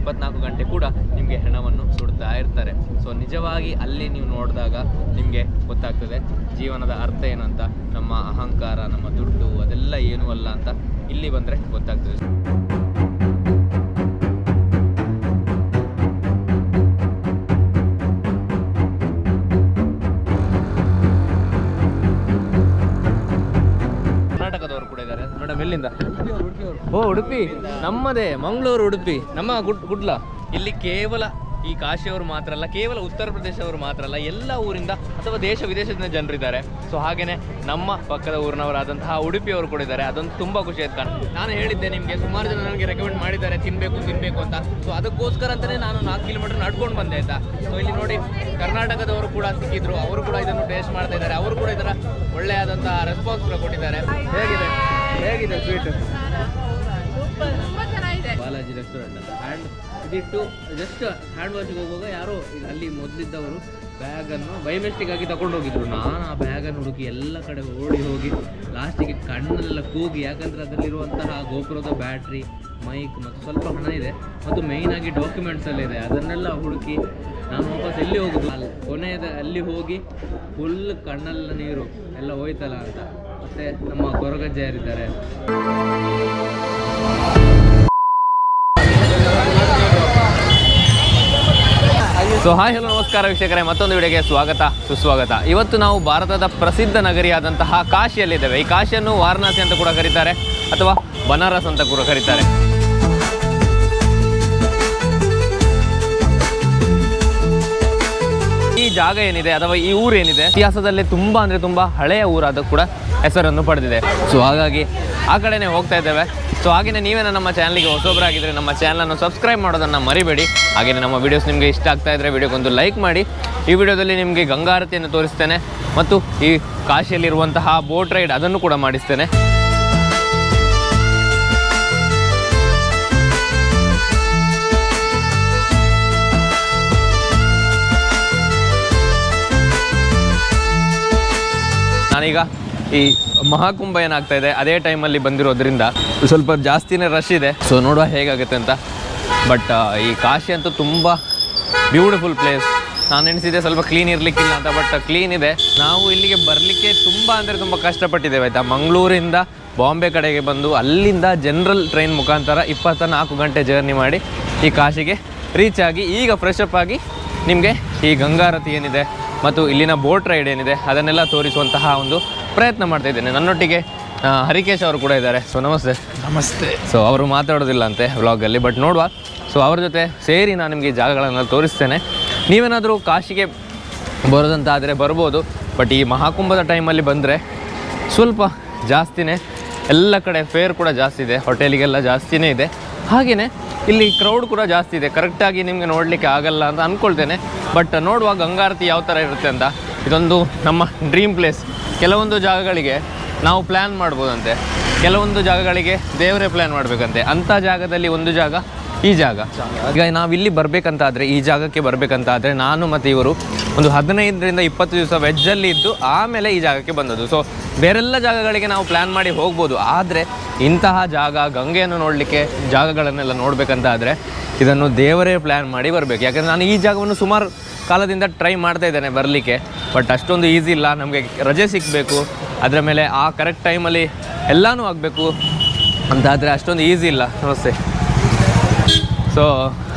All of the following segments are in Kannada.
ಇಪ್ಪತ್ನಾಲ್ಕು ಗಂಟೆ ಕೂಡ ನಿಮಗೆ ಹೆಣವನ್ನು ಸುಡ್ತಾ ಇರ್ತಾರೆ. ಸೊ ನಿಜವಾಗಿ ಅಲ್ಲಿ ನೀವು ನೋಡಿದಾಗ ನಿಮಗೆ ಗೊತ್ತಾಗ್ತದೆ ಜೀವನದ ಅರ್ಥ ಏನು ಅಂತ, ನಮ್ಮ ಅಹಂಕಾರ, ನಮ್ಮ ದುಡ್ಡು ಅದೆಲ್ಲ ಏನೂ ಅಲ್ಲ ಅಂತ ಇಲ್ಲಿ ಬಂದರೆ ಗೊತ್ತಾಗ್ತದೆ. ಉಡುಪಿ, ನಮ್ಮದೇ ಮಂಗಳೂರು, ಉಡುಪಿ, ನಮ್ಮ ಗುಡ್, ಗುಡ್ಲ. ಇಲ್ಲಿ ಕೇವಲ ಈ ಕಾಶಿಯವರು ಮಾತ್ರ ಅಲ್ಲ, ಕೇವಲ ಉತ್ತರ ಪ್ರದೇಶವರು ಮಾತ್ರ ಅಲ್ಲ, ಎಲ್ಲ ಊರಿಂದ ಅಥವಾ ದೇಶ ವಿದೇಶದಿಂದ ಜನರಿದ್ದಾರೆ. ಸೊ ಹಾಗೇನೆ ನಮ್ಮ ಪಕ್ಕದ ಊರಿನವರಾದಂತಹ ಉಡುಪಿಯವರು ಕೂಡ ಇದ್ದಾರೆ. ಅದೊಂದು ತುಂಬ ಖುಷಿ ಆಯ್ತು ಕಾರಣ ನಾನು ಹೇಳಿದ್ದೆ ನಿಮಗೆ, ಸುಮಾರು ಜನ ನನಗೆ ರೆಕಮೆಂಡ್ ಮಾಡಿದ್ದಾರೆ, ತಿನ್ಬೇಕು ತಿನ್ಬೇಕು ಅಂತ. ಸೊ ಅದಕ್ಕೋಸ್ಕರ ಅಂತಲೇ ನಾನು ನಾಲ್ಕು ಕಿಲೋಮೀಟರ್ ನಡ್ಕೊಂಡು ಬಂದೆ ಆಯ್ತಾ? ಸೊ ಇಲ್ಲಿ ನೋಡಿ, ಕರ್ನಾಟಕದವರು ಕೂಡ ಸಿಕ್ಕಿದ್ರು. ಅವರು ಕೂಡ ಇದನ್ನು ಟೇಸ್ಟ್ ಮಾಡ್ತಾ ಇದ್ದಾರೆ. ಅವರು ಕೂಡ ಇದರ ಒಳ್ಳೆಯಾದಂತಹ ರೆಸ್ಪಾನ್ಸ್ ಕೂಡ ಕೊಟ್ಟಿದ್ದಾರೆ. ಹೇಗಿದೆ? ಹೇಗಿದೆ ಸ್ವೀಟ್ ಇದಿಟ್ಟು ಜಸ್ಟ್ ಹ್ಯಾಂಡ್ ವಾಶಿಗೆ ಹೋಗುವಾಗ ಯಾರು ಅಲ್ಲಿ ಮೊದಲಿದ್ದವರು ಬ್ಯಾಗನ್ನು ಬಯೋಮೆಸ್ಟಿಕ್ ಆಗಿ ತಗೊಂಡು ಹೋಗಿದ್ರು. ನಾನು ಆ ಬ್ಯಾಗನ್ನು ಹುಡುಕಿ ಎಲ್ಲ ಕಡೆ ಓಡಿ ಹೋಗಿ ಲಾಸ್ಟಿಗೆ ಕಣ್ಣಲ್ಲೆಲ್ಲ ಕೂಗಿ, ಯಾಕಂದರೆ ಅದರಲ್ಲಿರುವಂತಹ ಗೋಪುರದ ಬ್ಯಾಟ್ರಿ ಮೈಕ್ ಮತ್ತು ಸ್ವಲ್ಪ ಹಣ ಇದೆ. ಮತ್ತು ಆಗಿ ಡಾಕ್ಯುಮೆಂಟ್ಸ್ ಎಲ್ಲ ಇದೆ. ಅದನ್ನೆಲ್ಲ ಹುಡುಕಿ ನಾನು ವಾಪಸ್ ಎಲ್ಲಿ ಹೋಗುದು? ಅಲ್ಲಿ ಕೊನೆಯದ ಅಲ್ಲಿ ಹೋಗಿ ಫುಲ್ ಕಣ್ಣೆಲ್ಲ ನೀರು ಎಲ್ಲ ಹೋಯ್ತಲ್ಲ ಅಂತ. ಮತ್ತೆ ನಮ್ಮ ಕೊರಗಜ್ಜೆಯರಿದ್ದಾರೆ ಸೊ ಹಾಯ್ ಹಲೋ ನಮಸ್ಕಾರ ವೀಕ್ಷಕರೇ. ಮತ್ತೊಂದು ವಿಡಿಯೋಗೆ ಸ್ವಾಗತ, ಸುಸ್ವಾಗತ. ಇವತ್ತು ನಾವು ಭಾರತದ ಪ್ರಸಿದ್ಧ ನಗರಿಯಾದಂತಹ ಕಾಶಿಯಲ್ಲಿದ್ದೇವೆ. ಈ ಕಾಶಿಯನ್ನು ವಾರಣಾಸಿ ಅಂತ ಕೂಡ ಕರೀತಾರೆ, ಅಥವಾ ಬನಾರಸ್ ಅಂತ ಕೂಡ ಕರೀತಾರೆ. ಈ ಜಾಗ ಏನಿದೆ, ಅಥವಾ ಈ ಊರು ಏನಿದೆ, ಇತಿಹಾಸದಲ್ಲಿ ತುಂಬಾ ಅಂದ್ರೆ ತುಂಬಾ ಹಳೆಯ ಊರಾದ ಕೂಡ ಹೆಸರನ್ನು ಪಡೆದಿದೆ. ಸೊ ಹಾಗಾಗಿ ಆ ಕಡೆನೇ ಹೋಗ್ತಾ ಇದ್ದೇವೆ. ಸೊ ಹಾಗೆಯೇ ನೀವೇನ ನಮ್ಮ ಚಾನಲ್ಗೆ ಹೊಸೊಬ್ಬರಾಗಿದ್ದರೆ ನಮ್ಮ ಚಾನಲನ್ನು ಸಬ್ಸ್ಕ್ರೈಬ್ ಮಾಡೋದನ್ನು ಮರಿಬೇಡಿ. ಹಾಗೆಯೇ ನಮ್ಮ ವಿಡಿಯೋಸ್ ನಿಮಗೆ ಇಷ್ಟ ಆಗ್ತಾ ಇದ್ದರೆ ಒಂದು ಲೈಕ್ ಮಾಡಿ. ಈ ವಿಡಿಯೋದಲ್ಲಿ ನಿಮಗೆ ಗಂಗಾರತಿಯನ್ನು ತೋರಿಸ್ತೇನೆ ಮತ್ತು ಈ ಕಾಶಿಯಲ್ಲಿರುವಂತಹ ಬೋಟ್ ರೈಡ್ ಅದನ್ನು ಕೂಡ ಮಾಡಿಸ್ತೇನೆ. ನಾನೀಗ ಈ ಮಹಾಕುಂಭ ಏನಾಗ್ತಾ ಇದೆ, ಅದೇ ಟೈಮಲ್ಲಿ ಬಂದಿರೋದ್ರಿಂದ ಸ್ವಲ್ಪ ಜಾಸ್ತಿನೇ ರಶ್ ಇದೆ. ಸೊ ನೋಡುವ ಹೇಗಾಗುತ್ತೆ ಅಂತ. ಬಟ್ ಈ ಕಾಶಿ ಅಂತೂ ತುಂಬ ಬ್ಯೂಟಿಫುಲ್ ಪ್ಲೇಸ್ ನಾನು ಎಣಿಸಿದೆ ಸ್ವಲ್ಪ ಕ್ಲೀನ್ ಇರಲಿಕ್ಕಿಲ್ಲ ಅಂತ ಬಟ್ ಕ್ಲೀನ್ ಇದೆ. ನಾವು ಇಲ್ಲಿಗೆ ಬರಲಿಕ್ಕೆ ತುಂಬ ಅಂದರೆ ತುಂಬ ಕಷ್ಟಪಟ್ಟಿದ್ದೇವೆ ಆಯಿತಾ. ಮಂಗಳೂರಿಂದ ಬಾಂಬೆ ಕಡೆಗೆ ಬಂದು ಅಲ್ಲಿಂದ ಜನರಲ್ ಟ್ರೈನ್ ಮುಖಾಂತರ ಇಪ್ಪತ್ತ ನಾಲ್ಕು ಗಂಟೆ ಜರ್ನಿ ಮಾಡಿ ಈ ಕಾಶಿಗೆ ರೀಚ್ ಆಗಿ ಈಗ ಫ್ರೆಶ್ ಅಪ್ ಆಗಿ ನಿಮಗೆ ಈ ಗಂಗಾರತಿ ಏನಿದೆ ಮತ್ತು ಇಲ್ಲಿನ ಬೋಟ್ ರೈಡ್ ಏನಿದೆ, ಅದನ್ನೆಲ್ಲ ತೋರಿಸುವಂತಹ ಒಂದು ಪ್ರಯತ್ನ ಮಾಡ್ತಾ ಇದ್ದೇನೆ. ನನ್ನೊಟ್ಟಿಗೆ ಹರಿಕೇಶ್ ಅವರು ಕೂಡ ಇದ್ದಾರೆ. ಸೊ ನಮಸ್ತೆ. ನಮಸ್ತೆ. ಸೊ ಅವರು ಮಾತಾಡೋದಿಲ್ಲ ಅಂತೆ ವ್ಲಾಗಲ್ಲಿ ಬಟ್ ನೋಡುವ. ಸೊ ಅವ್ರ ಜೊತೆ ಸೇರಿ ನಾನು ನಿಮಗೆ ಜಾಗಗಳನ್ನು ತೋರಿಸ್ತೇನೆ. ನೀವೇನಾದರೂ ಕಾಶಿಗೆ ಬರೋದಂತಾದರೆ ಬರ್ಬೋದು ಬಟ್ ಈ ಮಹಾಕುಂಭದ ಟೈಮಲ್ಲಿ ಬಂದರೆ ಸ್ವಲ್ಪ ಜಾಸ್ತಿನೇ ಎಲ್ಲ ಕಡೆ ಫೇರ್ ಕೂಡ ಜಾಸ್ತಿ ಇದೆ ಹೋಟೆಲಿಗೆಲ್ಲ ಜಾಸ್ತಿನೇ ಇದೆ. ಹಾಗೆಯೇ ಇಲ್ಲಿ ಕ್ರೌಡ್ ಕೂಡ ಜಾಸ್ತಿ ಇದೆ. ಕರೆಕ್ಟಾಗಿ ನಿಮಗೆ ನೋಡಲಿಕ್ಕೆ ಆಗಲ್ಲ ಅಂತ ಅಂದ್ಕೊಳ್ತೇನೆ ಬಟ್ ನೋಡುವ ಗಂಗಾರತಿ ಯಾವ ಥರ ಇರುತ್ತೆ ಅಂತ. ಇದೊಂದು ನಮ್ಮ ಡ್ರೀಮ್ ಪ್ಲೇಸ್. ಕೆಲವೊಂದು ಜಾಗಗಳಿಗೆ ನಾವು ಪ್ಲ್ಯಾನ್ ಮಾಡ್ಬೋದಂತೆ. ಕೆಲವೊಂದು ಜಾಗಗಳಿಗೆ ದೇವರೇ ಪ್ಲ್ಯಾನ್ ಮಾಡಬೇಕಂತೆ. ಅಂಥ ಜಾಗದಲ್ಲಿ ಒಂದು ಜಾಗ, ಈ ಜಾಗ. ಈಗ ನಾವಿಲ್ಲಿ ಬರಬೇಕಂತಾದರೆ, ಈ ಜಾಗಕ್ಕೆ ಬರಬೇಕಂತಾದರೆ ನಾನು ಮತ್ತು ಇವರು ಒಂದು ಹದಿನೈದರಿಂದ ಇಪ್ಪತ್ತು ದಿವಸ ವೆಜ್ಜಲ್ಲಿ ಇದ್ದು ಆಮೇಲೆ ಈ ಜಾಗಕ್ಕೆ ಬಂದದ್ದು. ಸೊ ಬೇರೆಲ್ಲ ಜಾಗಗಳಿಗೆ ನಾವು ಪ್ಲ್ಯಾನ್ ಮಾಡಿ ಹೋಗ್ಬೋದು. ಆದರೆ ಇಂತಹ ಜಾಗ, ಗಂಗೆಯನ್ನು ನೋಡಲಿಕ್ಕೆ ಜಾಗಗಳನ್ನೆಲ್ಲ ನೋಡಬೇಕಂತ ಆದರೆ ಇದನ್ನು ದೇವರೇ ಪ್ಲ್ಯಾನ್ ಮಾಡಿ ಬರಬೇಕು. ಯಾಕಂದರೆ ನಾನು ಈ ಜಾಗವನ್ನು ಸುಮಾರು ಕಾಲದಿಂದ ಟ್ರೈ ಮಾಡ್ತಾ ಇದ್ದೇನೆ ಬರಲಿಕ್ಕೆ. ಬಟ್ ಅಷ್ಟೊಂದು ಈಸಿ ಇಲ್ಲ. ನಮಗೆ ರಜೆ ಸಿಗಬೇಕು. ಅದರ ಮೇಲೆ ಆ ಕರೆಕ್ಟ್ ಟೈಮಲ್ಲಿ ಎಲ್ಲನೂ ಆಗಬೇಕು ಅಂತ ಆದರೆ ಅಷ್ಟೊಂದು ಈಸಿ ಇಲ್ಲ. ನಮಸ್ತೆ. ಸೊ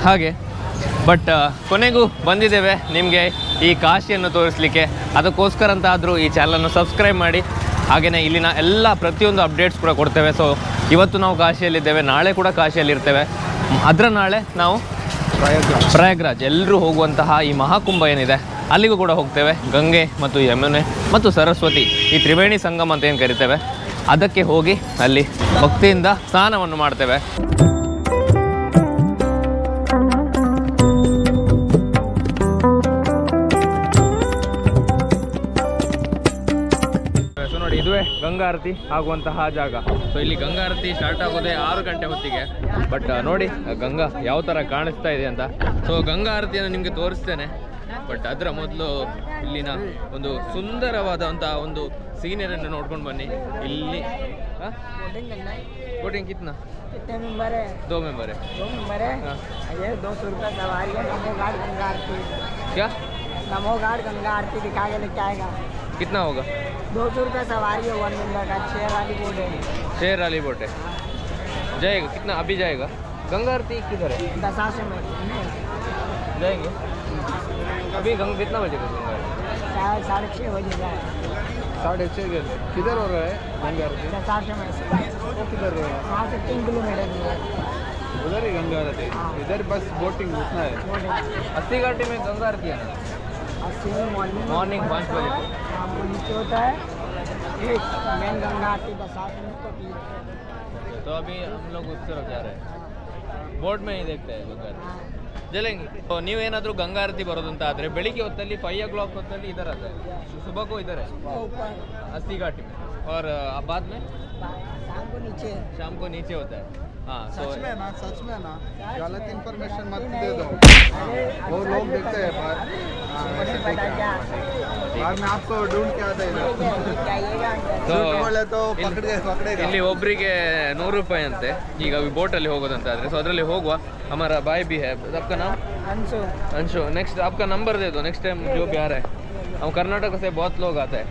ಹಾಗೆ. ಬಟ್ ಕೊನೆಗೂ ಬಂದಿದ್ದೇವೆ ನಿಮಗೆ ಈ ಕಾಶಿಯನ್ನು ತೋರಿಸಲಿಕ್ಕೆ. ಅದಕ್ಕೋಸ್ಕರ ಅಂತ ಆದರೂ ಈ ಚಾನಲನ್ನು ಸಬ್ಸ್ಕ್ರೈಬ್ ಮಾಡಿ. ಹಾಗೆಯೇ ಇಲ್ಲಿನ ಎಲ್ಲ ಪ್ರತಿಯೊಂದು ಅಪ್ಡೇಟ್ಸ್ ಕೂಡ ಕೊಡ್ತೇವೆ. ಸೊ ಇವತ್ತು ನಾವು ಕಾಶಿಯಲ್ಲಿದ್ದೇವೆ ನಾಳೆ ಕೂಡ ಕಾಶಿಯಲ್ಲಿರ್ತೇವೆ. ಅದರ ನಾಳೆ ನಾವು ಪ್ರಯಾಗ್ರಾಜ್. ಎಲ್ಲರೂ ಹೋಗುವಂತಹ ಈ ಮಹಾಕುಂಭ ಏನಿದೆ ಅಲ್ಲಿಗೂ ಕೂಡ ಹೋಗ್ತೇವೆ. ಗಂಗೆ ಮತ್ತು ಯಮುನೆ ಮತ್ತು ಸರಸ್ವತಿ ಈ ತ್ರಿವೇಣಿ ಸಂಗಮ ಅಂತ ಏನು ಕರಿತೇವೆ ಅದಕ್ಕೆ ಹೋಗಿ ಅಲ್ಲಿ ಭಕ್ತಿಯಿಂದ ಸ್ನಾನವನ್ನು ಮಾಡ್ತೇವೆ. ಗಂಗಾರತಿ ಆಗುವಂತಹ ಜಾಗ ಸೊ ಇಲ್ಲಿ ಗಂಗಾರತಿ ಸ್ಟಾರ್ಟ್ ಆಗೋದೇ ಆರು ಗಂಟೆ ಹೊತ್ತಿಗೆ ಬಟ್ ನೋಡಿ ಆ ಗಂಗಾ ಯಾವ ಥರ ಕಾಣಿಸ್ತಾ ಇದೆ ಅಂತ ಸೊ ಗಂಗಾ ಆರತಿಯನ್ನು ನಿಮಗೆ ತೋರಿಸ್ತೇನೆ ಬಟ್ ಅದರ ಮೊದಲು ಇಲ್ಲಿನ ಒಂದು ಸುಂದರವಾದಂತಹ ಒಂದು ಸೀನಿಯರನ್ನು ನೋಡ್ಕೊಂಡು ಬನ್ನಿ ಇಲ್ಲಿ हाँ? बोटिंग करना है बोटिंग कितना कितने मेंबर है दो मेंबर है दो मेंबर है हाँ। ये दो सौ रुपये सवारी है नमो घाट गंगा आरती क्या नमो घाट गंगा आरती दिखा के लेके आएगा कितना होगा? दो सौ रुपये सवारी है वन मेंबर का छः वाली बोट है। शेर वाली बोट है। जाएगा? कितना? अभी जाएगा? गंगा आरती किधर है? दसासे में। जाएँगे? अभी गंगा कितना बजेगा गंगा आरती? साढ़े छः बजे जाए। साढ़े छः के किधर हो रहा है गंगा आरती? दसासे में। वो किधर हो रहा वहाँ से तीन किलोमीटर है है। उधर ही गंगा आरती। इधर बस बोटिंग उतना है। अस्सी घाटी में गंगा आरती है ना अस्सी में मॉर्निंग मॉर्निंग पाँच बजे को शाम को नीचे होता है एक मेन गंगा आरती दसासे में तो तीन तो अभी हम लोग उस तरफ जा रहे हैं ಬೋಟ್ ಮೇ देखते हैं ಗಂಗಾ ಆರತಿ ಜಲೆಂಗೆ तो ನೀವೇನಾದರೂ ಗಂಗಾ ಆರತಿ ಬರೋದು ಅಂತ ಆದರೆ ಬೆಳಿಗ್ಗೆ ಹೊತ್ತಲ್ಲಿ ಫೈವ್ ಓ ಕ್ಲಾಕ್ ಹೊತ್ತಲ್ಲಿ ಇದರ है सुबह को इधर है वो ऊपर अस्सी घाटी में और अ, बाद में शाम को नीचे शाम को नीचे होता है हाँ तो सच में ना सच में ना गलत इन्फॉर्मेशन मत दे दो अरे वो लोग देखते हैं बाहर हाँ, मुझे ऐसे पता देखते क्या हैं। बाद में आपको ढूंढ के आता है इधर जाइएगा तो झूठ बोले तो ಇಲ್ಲಿ- पकड़ के पकड़ेगा ಇಲ್ಲಿ ಒಬ್ಬರಿಗೆ ನೂರು ರೂಪಾಯಿ ಅಂತೆ ಈಗ ಬೋಟಲ್ಲಿ ಹೋಗೋದಂತ ಆದರೆ ಸೊ ಅದರಲ್ಲಿ ಹೋಗುವ हमारा भाई भी है आपका नाम अंशु अंशु नेक्स्ट आपका नंबर दे दो नेक्स्ट टाइम जो भी आ रहा है हम कर्नाटक से बहुत लोग आते हैं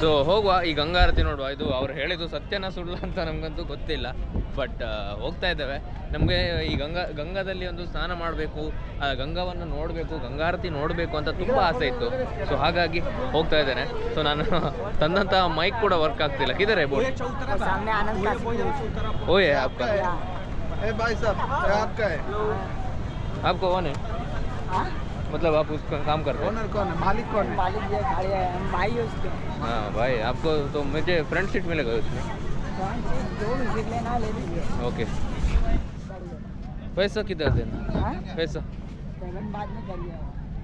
ಸೊ ಹೋಗುವ ಈ ಗಂಗಾ ಆರತಿ ನೋಡುವ ಇದು ಅವ್ರು ಹೇಳಿದ್ದು ಸತ್ಯನ ಸುಳ್ಳ ಅಂತ ನಮಗಂತೂ ಗೊತ್ತಿಲ್ಲ ಬಟ್ ಹೋಗ್ತಾ ಇದ್ದೇವೆ ನಮಗೆ ಈ ಗಂಗಾ ಗಂಗಾದಲ್ಲಿ ಒಂದು ಸ್ನಾನ ಮಾಡಬೇಕು ಆ ಗಂಗಾವನ್ನು ನೋಡಬೇಕು ಗಂಗಾರತಿ ನೋಡಬೇಕು ಅಂತ ತುಂಬ ಆಸೆ ಇತ್ತು ಸೊ ಹಾಗಾಗಿ ಹೋಗ್ತಾ ಇದ್ದೇನೆ ಸೊ ನಾನು ತಂದಂತಹ ಮೈಕ್ ಕೂಡ ವರ್ಕ್ ಆಗ್ತಿಲ್ಲ ಕಿದರೆ ಬೋಟ್ और सामने आनंद का ಓಯೇ आपका ए भाई साहब ये आपका है आपको कौन है मतलब आप उसका काम करते हैं ओनर कौन है मालिक कौन है मालिक ये खड़े हैं हम भाई है उसके हाँ भाई आपको तो मुझे फ्रंट सीट मिलेगा उसमें कौन सी जो भी सीट लेना ले लीजिए ओके पैसा किधर देना हाँ? पैसा पेमेंट बाद में करिए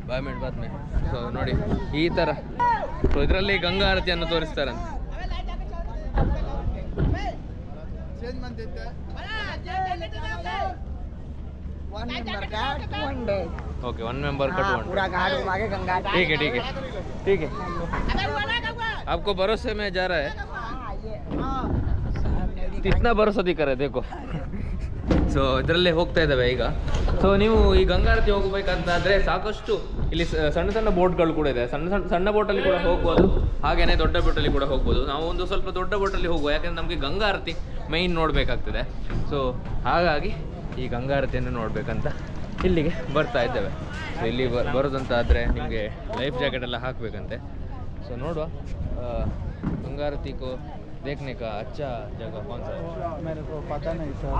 ಬಾಯ್ ಮಿನಿಟ್ ಬಾದ್ಮೆ ಸೊ ನೋಡಿ ಈ ಥರ ಸೊ ಇದರಲ್ಲಿ ಗಂಗಾ ಆರತಿಯನ್ನು ತೋರಿಸ್ತಾರಂತೆ चेंज मत देते वन नंबर का two hundred okay one member का हाँ, 200 पूरा घाट घुमा के गंगा घाट ठीक है ठीक है ठीक है आपको भरोसे में जा रहा है हाँ, ये इतना भरोसा दिखा रहा है देखो ಸೊ ಇದರಲ್ಲೇ ಹೋಗ್ತಾ ಇದ್ದಾವೆ ಈಗ ಸೊ ನೀವು ಈ ಗಂಗಾರತಿ ಹೋಗ್ಬೇಕಂತಾದ್ರೆ ಸಾಕಷ್ಟು ಇಲ್ಲಿ ಸ- ಸಣ್ಣ ಸಣ್ಣ ಬೋಟ್ಗಳು ಕೂಡ ಇದೆ ಸಣ್ಣ ಸಣ್ಣ ಸಣ್ಣ ಬೋಟಲ್ಲಿ ಕೂಡ ಹೋಗ್ಬೋದು ಹಾಗೇನೆ ದೊಡ್ಡ ಬೋಟಲ್ಲಿ ಕೂಡ ಹೋಗ್ಬೋದು ನಾವು ಒಂದು ಸ್ವಲ್ಪ ದೊಡ್ಡ ಬೋಟಲ್ಲಿ ಹೋಗುವ ಯಾಕಂದ್ರೆ ನಮಗೆ ಗಂಗಾರತಿ ಮೈನ್ ನೋಡಬೇಕಾಗ್ತದೆ ಸೊ ಹಾಗಾಗಿ ಈ ಗಂಗಾರತಿಯನ್ನು ನೋಡಬೇಕಂತ ಇಲ್ಲಿಗೆ ಬರ್ತಾ ಇದ್ದೇವೆ ಸೊ ಇಲ್ಲಿ ಬ- ಬರೋದಂತ ಆದರೆ ನಿಮಗೆ ಲೈಫ್ ಜಾಕೆಟ್ ಎಲ್ಲ ಹಾಕಬೇಕಂತೆ ಸೊ ನೋಡುವ ಆ, ಗಂಗಾರತಿ ಕೋ देखने का अच्छा जगह कौन सा है मेरे को पता नहीं sir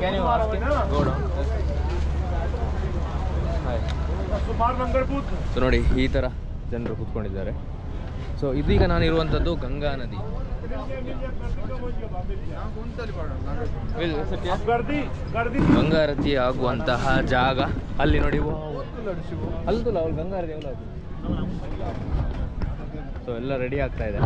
can you ask go down so ನೋಡಿ ಈ ಥರ ಜನರು ಕೂತ್ಕೊಂಡಿದ್ದಾರೆ ಸೊ ಇದೀಗ ನಾನು ಇರುವಂಥದ್ದು ಗಂಗಾ ನದಿ ಗಂಗಾರತಿ ಆಗುವಂತಹ ಜಾಗ ಅಲ್ಲಿ ನೋಡಿ. ಅಲ್ದಲ್ಲ ಅವ್ರು ಗಂಗಾರತಿ ಸೊ ಎಲ್ಲ ರೆಡಿ ಆಗ್ತಾ ಇದೆ.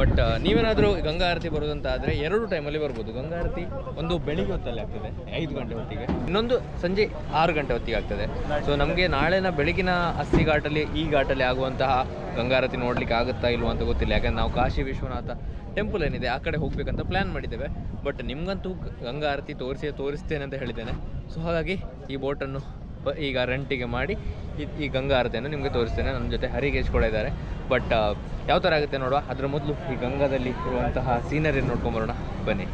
ಬಟ್ ನೀವೇನಾದರೂ ಗಂಗಾ ಆರತಿ ಬರೋದಂತ ಆದರೆ ಎರಡು ಟೈಮಲ್ಲಿ ಬರ್ಬೋದು. ಗಂಗಾ ಆರತಿ ಒಂದು ಬೆಳಿಗ್ಗೆ ಹೊತ್ತಲ್ಲಿ ಆಗ್ತದೆ, ಐದು ಗಂಟೆ ಹೊತ್ತಿಗೆ. ಇನ್ನೊಂದು ಸಂಜೆ ಆರು ಗಂಟೆ ಹೊತ್ತಿಗೆ ಆಗ್ತದೆ. ಸೊ ನಮಗೆ ನಾಳೆನ ಬೆಳಗಿನ ಅಸ್ಥಿ ಘಾಟಲ್ಲಿ ಈ ಘಾಟಲ್ಲಿ ಆಗುವಂತಹ ಗಂಗಾರತಿ ನೋಡ್ಲಿಕ್ಕೆ ಆಗುತ್ತಾ ಇಲ್ವಾ ಅಂತ ಗೊತ್ತಿಲ್ಲ. ಯಾಕಂದ್ರೆ ನಾವು ಕಾಶಿ ವಿಶ್ವನಾಥ ಟೆಂಪಲ್ ಏನಿದೆ, ಆ ಕಡೆ ಹೋಗ್ಬೇಕಂತ ಪ್ಲ್ಯಾನ್ ಮಾಡಿದ್ದೇವೆ. ಬಟ್ ನಿಮ್ಗಂತೂ ಗಂಗಾ ಆರತಿ ತೋರಿಸಿ, ತೋರಿಸ್ತೇನೆ ಅಂತ ಹೇಳಿದ್ದೇನೆ. ಸೊ ಹಾಗಾಗಿ ಈ ಬೋಟನ್ನು ಈಗ ರೆಂಟಿಗೆ ಮಾಡಿ ಈ- ಗಂಗಾ ಆರತಿಯನ್ನು ನಿಮಗೆ ತೋರಿಸ್ತೇನೆ. ನನ್ನ ಜೊತೆ ಹರಿಗೇಶ್ ಕೂಡ ಇದ್ದಾರೆ. ಬಟ್ ಯಾವ ಥರ ಆಗುತ್ತೆ ನೋಡುವ? ಅದ್ರ ಮೊದಲು ಈ ಗಂಗಾದಲ್ಲಿ ಇರುವಂತಹ ಸೀನರಿ ನೋಡ್ಕೊಂಬರೋಣ. ಬನ್ನಿ.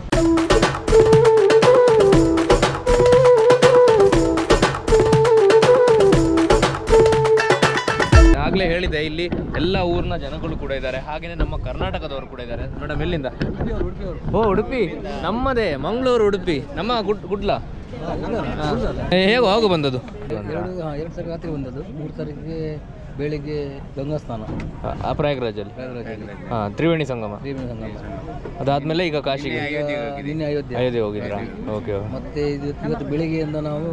ಆಗಲೇ ಹೇಳಿದೆ ಇಲ್ಲಿ ಎಲ್ಲ ಊರಿನ ಜನಗಳು ಕೂಡ ಇದ್ದಾರೆ. ಹಾಗೆಯೇ ನಮ್ಮ ಕರ್ನಾಟಕದವರು ಕೂಡ ಇದ್ದಾರೆ. ಮೇಡಮ್ ಎಲ್ಲಿಂದ? ಓ ಉಡುಪಿ. ನಮ್ಮದೇ ಮಂಗಳೂರು ಉಡುಪಿ. ನಮ್ಮ ಗುಡ್ ಗುಡ್ಲ. ಹೇಗೋ ಹೋಗು ಬಂದದ್ದು? ಎರಡು ಹಾಂ ಎರಡು ತಾರೀಕು ರಾತ್ರಿ ಬಂದದ್ದು. ಮೂರು ತಾರೀಕಿಗೆ ಬೆಳಿಗ್ಗೆ ಗಂಗಾ ಸ್ನಾನ. ಆ ಪ್ರಯಾಗ್ರಾಜಲ್ಲಿ? ಹಾಂ ತ್ರಿವೇಣಿ ಸಂಗಮ? ತ್ರಿವೇಣಿ ಸಂಗಮ. ಅದಾದ್ಮೇಲೆ ಈಗ ಕಾಶಿಗೆ? ನಿನ್ನೆ ಅಯೋಧ್ಯೆ. ಅಯೋಧ್ಯೆ ಹೋಗಿದ್ರಾ ಓಕೆ ಮತ್ತೆ ಇದು ಇವತ್ತು ಬೆಳಿಗ್ಗೆಯಿಂದ ನಾವು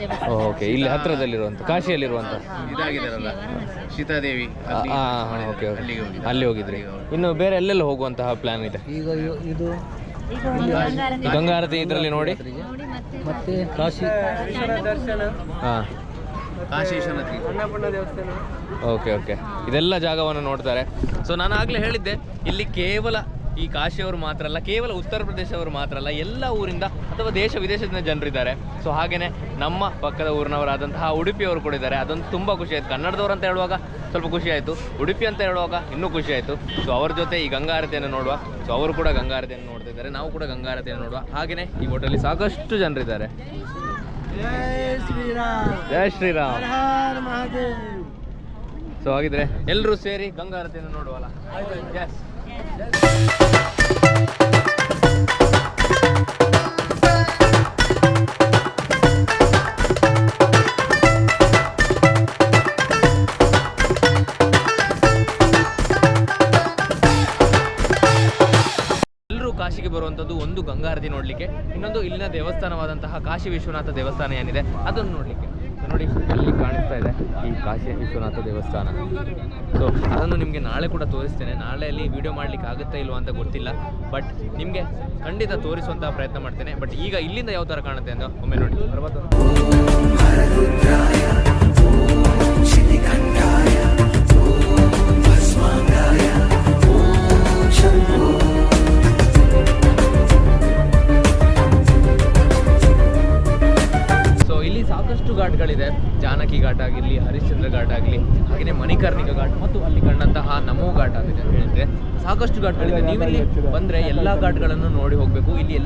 ದೇವಸ್ಥಾನ. ಓಕೆ ಇಲ್ಲಿ ಹತ್ರದಲ್ಲಿರುವಂಥ ಕಾಶಿಯಲ್ಲಿರುವಂಥ ಇದಾಗಿದ್ದಾರಲ್ಲ? ಸೀತಾದೇವಿ ಹಾಂ ಓಕೆ ಓಕೆ ಅಲ್ಲಿ ಹೋಗಿದ್ರಿ. ಇನ್ನು ಬೇರೆ ಎಲ್ಲೆಲ್ಲ ಹೋಗುವಂತಹ ಪ್ಲಾನ್ ಇದೆ? ಈಗ ಇವ- ಇದು ಗಂಗಾರತಿ ಇದರಲ್ಲಿ ನೋಡಿ. ಮತ್ತೆ ಕಾಶಿ. ಹಾಂ. Okay okay. ಇದೆಲ್ಲ ಜಾಗವನ್ನು ನೋಡ್ತಾರೆ. ಸೊ ನಾನು ಆಗಲೇ ಹೇಳಿದ್ದೆ ಇಲ್ಲಿ ಕೇವಲ ಈ ಕಾಶಿಯವರು ಮಾತ್ರ ಅಲ್ಲ ಕೇವಲ ಉತ್ತರ ಪ್ರದೇಶವರು ಮಾತ್ರ ಅಲ್ಲ ಎಲ್ಲ ಊರಿಂದ ಅಥವಾ ದೇಶ ವಿದೇಶದಿಂದ ಜನರಿದ್ದಾರೆ. ಸೊ ಹಾಗೆಯೇ ನಮ್ಮ ಪಕ್ಕದ ಊರಿನವರಾದಂತಹ ಉಡುಪಿಯವರು ಕೂಡ ಇದ್ದಾರೆ. ಅದೊಂದು ತುಂಬ ಖುಷಿ ಆಯಿತು. ಕನ್ನಡದವರು ಅಂತ ಹೇಳುವಾಗ ಸ್ವಲ್ಪ ಖುಷಿ ಆಯಿತು. ಉಡುಪಿ ಅಂತ ಹೇಳುವಾಗ ಇನ್ನೂ ಖುಷಿ ಆಯಿತು. ಸೊ ಅವ್ರ ಜೊತೆ ಈ ಗಂಗಾರತಿಯನ್ನು ನೋಡುವ. ಸೊ ಅವರು ಕೂಡ ಗಂಗಾರತಿಯನ್ನು ನೋಡ್ತಾ ಇದ್ದಾರೆ. ನಾವು ಕೂಡ ಗಂಗಾರತಿಯನ್ನು ನೋಡುವ. ಹಾಗೆಯೇ ಈ ಹೋಟೆಲಲ್ಲಿ ಸಾಕಷ್ಟು ಜನರಿದ್ದಾರೆ. ಜಯ ಶ್ರೀರಾಮ್. ಸೊ ಹಾಗಿದ್ರೆ ಎಲ್ಲರೂ ಸೇರಿ ಗಂಗಾರತಿಯನ್ನು ನೋಡುವಲ್ಲ. ಕಾಶಿಗೆ ಬರುವಂಥದ್ದು ಒಂದು ಗಂಗಾರತಿ ನೋಡಲಿಕ್ಕೆ. ಇನ್ನೊಂದು ಇಲ್ಲಿನ ದೇವಸ್ಥಾನವಾದಂತಹ ಕಾಶಿ ವಿಶ್ವನಾಥ ದೇವಸ್ಥಾನ ಏನಿದೆ ಅದನ್ನು ನೋಡಲಿಕ್ಕೆ. ನೋಡಿ ಅಲ್ಲಿ ಕಾಣಿಸ್ತಾ ಇದೆ ಈ ಕಾಶಿ ವಿಶ್ವನಾಥ ದೇವಸ್ಥಾನ. ಸೊ ಅದನ್ನು ನಿಮಗೆ ನಾಳೆ ಕೂಡ ತೋರಿಸ್ತೇನೆ. ನಾಳೆ ಅಲ್ಲಿ ವಿಡಿಯೋ ಮಾಡಲಿಕ್ಕೆ ಆಗುತ್ತಾ ಇಲ್ವಾ ಅಂತ ಗೊತ್ತಿಲ್ಲ. ಬಟ್ ನಿಮಗೆ ಖಂಡಿತ ತೋರಿಸುವಂತಹ ಪ್ರಯತ್ನ ಮಾಡ್ತೇನೆ. ಬಟ್ ಈಗ ಇಲ್ಲಿಂದ ಯಾವ ಥರ ಕಾಣುತ್ತೆ ಅಂತ ಒಮ್ಮೆ ನೋಡಿ. ಬರ್ಬೋದು